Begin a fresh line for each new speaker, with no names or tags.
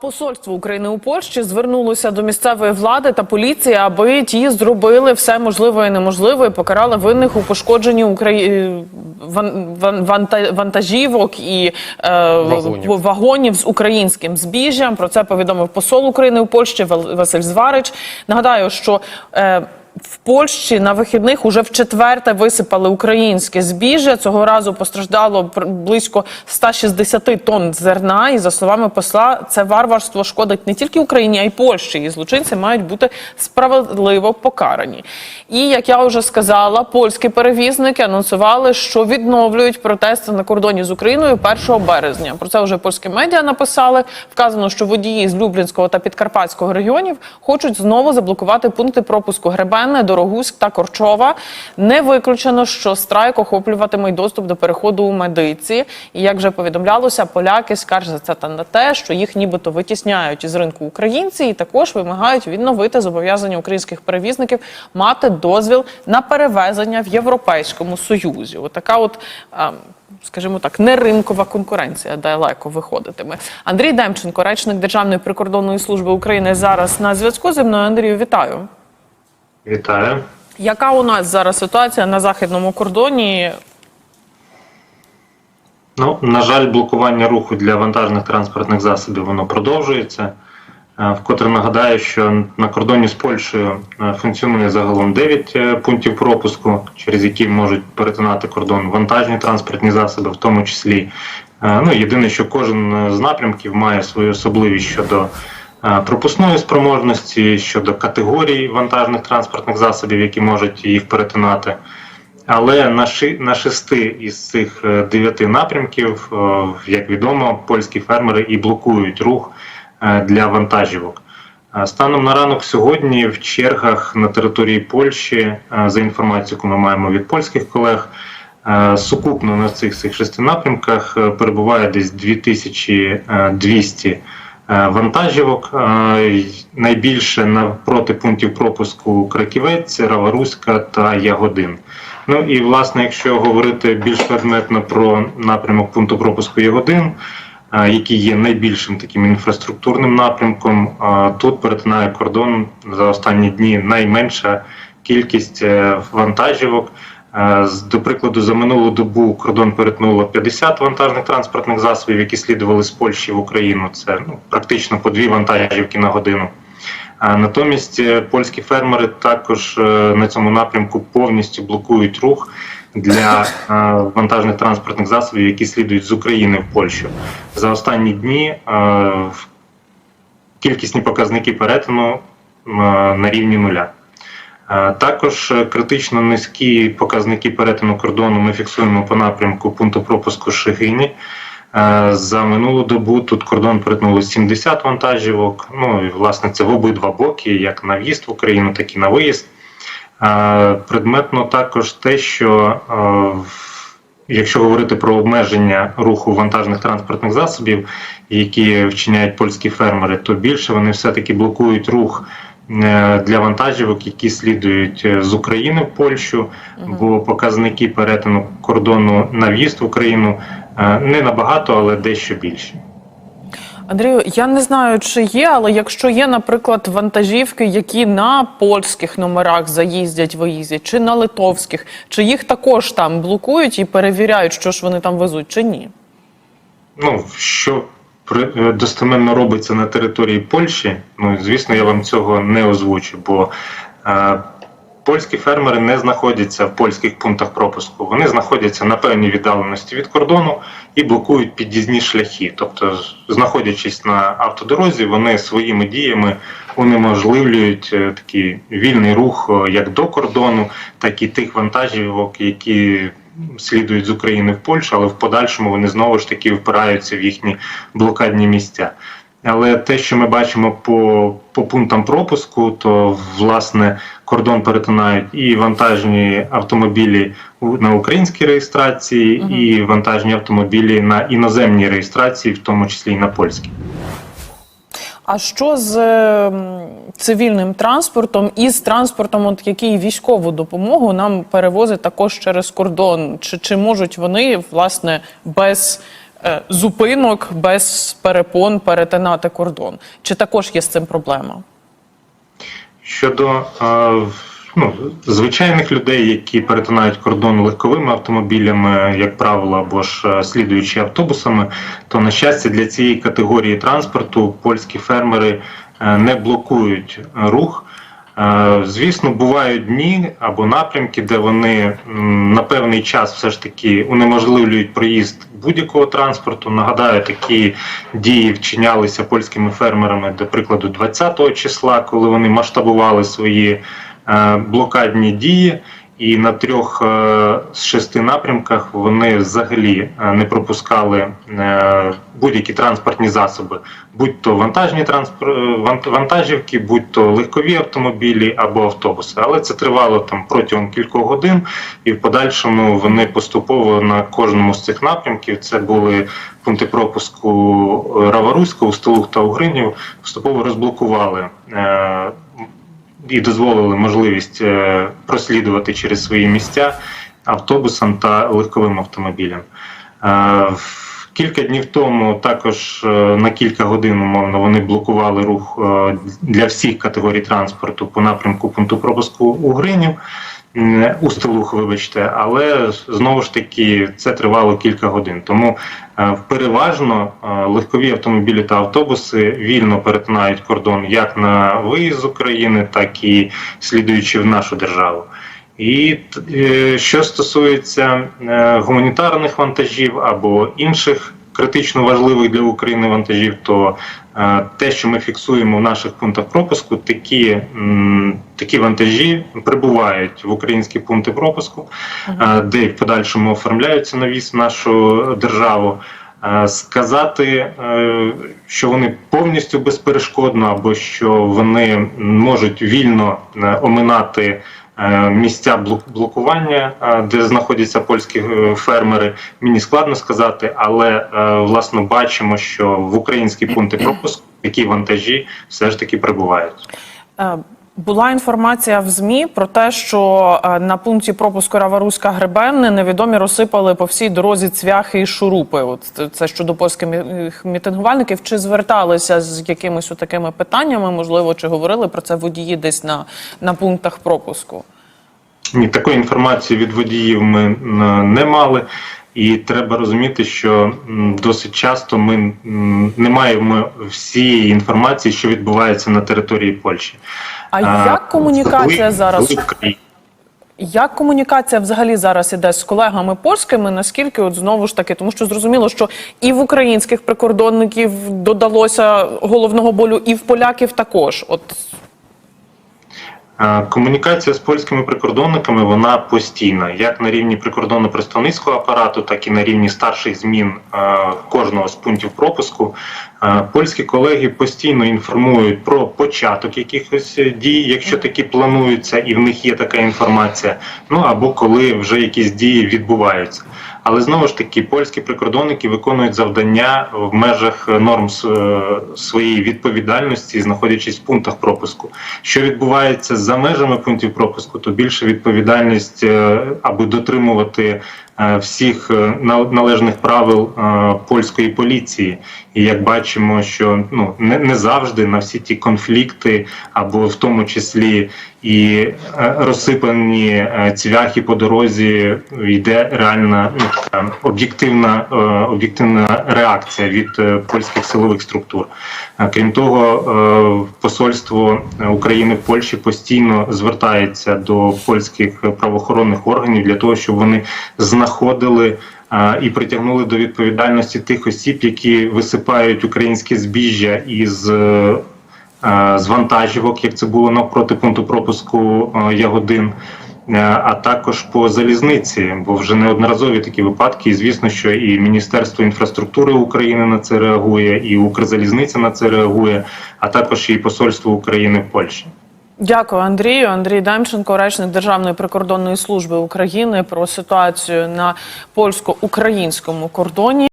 Посольство України у Польщі звернулося до місцевої влади та поліції, аби ті зробили все можливе і неможливе і покарали винних у пошкодженні Украї... ван... ван- ванта- вантажівок і е...
Вагонів.
вагонів з українським збіжжям. Про це повідомив посол України у Польщі Василь Зварич. Нагадаю, що е... В Польщі на вихідних уже в четверте висипали українське збіжжя. Цього разу постраждало близько 160 тонн зерна. І за словами посла, це варварство шкодить не тільки Україні, а й Польщі. І злочинці мають бути справедливо покарані. І як я вже сказала, польські перевізники анонсували, що відновлюють протести на кордоні з Україною 1 березня. Про це вже польські медіа написали. Вказано, що водії з Люблінського та Підкарпатського регіонів хочуть знову заблокувати пункти пропуску Гребенне, Дорогуськ та Корчова. Не виключено, що страйк охоплюватиме й доступ до переходу у медиці. І як вже повідомлялося, поляки скаржаться та на те, що їх нібито витісняють із ринку українці, і також вимагають відновити зобов'язання українських перевізників мати дозвіл на перевезення в Європейському Союзі. Отака от. ем, Скажімо так, не ринкова конкуренція далеко виходитиме. Андрій Демченко, речник Державної прикордонної служби України, зараз на зв'язку зі мною. Андрію, вітаю.
Вітаю.
Яка у нас зараз ситуація на західному кордоні?
Ну, на жаль, блокування руху для вантажних транспортних засобів воно продовжується. Е, Вкотре нагадаю, що на кордоні з Польщею е, функціонує загалом 9 е, пунктів пропуску, через які можуть перетинати кордон вантажні транспортні засоби, в тому числі. Ну, єдине, що кожен з напрямків має свою особливість щодо пропускної спроможності, щодо категорій вантажних транспортних засобів, які можуть їх перетинати. Але на, ши, на шести із цих е, дев'яти напрямків, е, як відомо, польські фермери і блокують рух е, для вантажівок. Станом на ранок сьогодні в чергах на території Польщі, за інформацією, яку ми маємо від польських колег, сукупно на цих, цих шести напрямках перебуває десь 2200 е, вантажівок. Е, Найбільше навпроти пунктів пропуску Краківець, Раваруська та Ягодин. Ну і власне, якщо говорити більш предметно про напрямок пункту пропуску Ягодин, е, який є найбільшим таким інфраструктурним напрямком, е, тут перетинає кордон за останні дні найменша кількість е, вантажівок. Е, До прикладу, за минулу добу кордон перетнуло 50 вантажних транспортних засобів, які слідували з Польщі в Україну. Це ну, практично по дві вантажівки на годину. А Натомість е, польські фермери також е, на цьому напрямку повністю блокують рух для вантажних транспортних засобів, які слідують з України в Польщу. За останні дні кількісні показники перетину на рівні нуля. Також е, критично низькі показники перетину кордону ми фіксуємо по напрямку пункту пропуску Шигині. Е, За минулу добу тут кордон перетнуло 70 вантажівок. Ну і власне це в обидва боки, як на в'їзд в Україну, так і на виїзд. Е, Предметно також те, що якщо говорити про обмеження руху вантажних транспортних засобів, які вчиняють польські фермери, то більше вони все-таки блокують рух для вантажівок, які слідують е, з України в Польщу, бо показники перетину кордону на в'їзд в Україну е, не набагато, але дещо більші.
Андрію, я не знаю, чи є, але якщо є, наприклад, вантажівки, які на польських номерах заїздять, виїздять, чи на литовських, чи їх також там блокують і перевіряють, що ж вони там везуть, чи ні?
Ну, що е, достеменно робиться на території Польщі, ну звісно, я вам цього не озвучу, бо е, польські фермери не знаходяться в польських пунктах пропуску. Вони знаходяться на певній віддаленості від кордону і блокують під'їзні шляхи. Тобто, знаходячись на автодорозі, вони своїми діями унеможливлюють е, такий вільний рух е, як до кордону, так і тих вантажівок, які слідують з України в Польщу, але в подальшому вони знову ж таки впираються в їхні блокадні місця. Але те, що ми бачимо по, по пунктам пропуску, то власне кордон перетинають і вантажні автомобілі на українській реєстрації, і вантажні автомобілі на іноземній реєстрації, в тому числі і на польській.
А що з ем, цивільним транспортом і з транспортом, от який військову допомогу нам перевозить також через кордон? Чи, чи можуть вони власне без е, зупинок без перепон перетинати кордон. Чи також є з цим проблема?
Щодо е, ну, звичайних людей, які перетинають кордон легковими автомобілями, як правило, або ж е, слідуючи автобусами, то на щастя для цієї категорії транспорту польські фермери е, не блокують рух. Е, Звісно, бувають дні або напрямки, де вони на певний час все ж таки унеможливлюють проїзд будь-якого транспорту. Нагадаю, такі дії вчинялися польськими фермерами, до прикладу, 20 числа, коли вони масштабували свої блокадні дії. І на трьох е, з шести напрямках вони взагалі е, не пропускали е, будь-які транспортні засоби, будь то вантажні е, вантажівки, будь то легкові автомобілі або автобуси. Але це тривало там протягом кількох годин, і в подальшому вони поступово на кожному з цих напрямків це були пункти пропуску е, Раваруська, Устилух та Угринів, поступово розблокували. І дозволили можливість е, прослідувати через свої місця автобусам та легковим автомобілям. Е, Кілька днів тому також е, на кілька годин умовно вони блокували рух для всіх категорій транспорту по напрямку пункту пропуску Угринів. М, Устилух, вибачте, але знову ж таки це тривало кілька годин. Тому е, переважно е, легкові автомобілі та автобуси вільно перетинають кордон як на виїзд з України, так і слідуючи в нашу державу. І е, що стосується е, гуманітарних вантажів або інших критично важливих для України вантажів, то е, те, що ми фіксуємо в наших пунктах пропуску, такі, такі вантажі прибувають в українські пункти пропуску, е, де в подальшому оформляються на віз в нашу державу. Е, Сказати, що вони повністю безперешкодно, або що вони можуть вільно оминати місця блок- блокування, е, де знаходяться польські е, фермери, мені складно сказати, але е, власно бачимо, що в українські пункти пропуску такі вантажі все ж таки прибувають.
Була інформація в ЗМІ про те, що е, на пункті пропуску Раваруська Гребенне невідомі розсипали по всій дорозі цвяхи і шурупи. От це- щодо польських мі- мітингувальників. Чи зверталися з якимись такими питаннями? Можливо, чи говорили про це водії десь на, на пунктах пропуску?
Ні, такої інформації від водіїв ми не мали. І треба розуміти, що досить часто ми не маємо всієї інформації, що відбувається на території Польщі.
А як комунікація
коли-
зараз?
коли
Як комунікація взагалі зараз іде з колегами польськими? Наскільки от знову ж таки, тому що зрозуміло, що і в українських прикордонників додалося головного болю, і в поляків також. От
Комунікація з польськими прикордонниками вона постійна, як на рівні прикордонно-представницького апарату, так і на рівні старших змін кожного з пунктів пропуску. Польські колеги постійно інформують про початок якихось дій, якщо такі плануються, і в них є така інформація. Ну або коли вже якісь дії відбуваються. Але знову ж таки, польські прикордонники виконують завдання в межах норм е, своєї відповідальності, знаходячись в пунктах пропуску. Що відбувається за межами пунктів пропуску, то більше відповідальність, е, аби дотримувати е, всіх е, належних правил е, польської поліції. І як бачимо, що ну не, не завжди на всі ті конфлікти, або в тому числі і е, розсипані е, цвяхи по дорозі, йде реальна ну, об'єктивна е, об'єктивна реакція від е, польських силових структур. Е, Крім того, е, посольство України в Польщі постійно звертається до польських правоохоронних органів для того, щоб вони знаходили е, і притягнули до відповідальності тих осіб, які висипають українське збіжжя із е, е, з вантажівок, як це було навпроти пункту пропуску Ягодин. А також по залізниці, бо вже неодноразові такі випадки. І звісно, що і Міністерство інфраструктури України на це реагує, і Укрзалізниця на це реагує, а також і Посольство України в Польщі.
Дякую, Андрію. Андрій Демченко, речник Державної прикордонної служби України, про ситуацію на польсько-українському кордоні.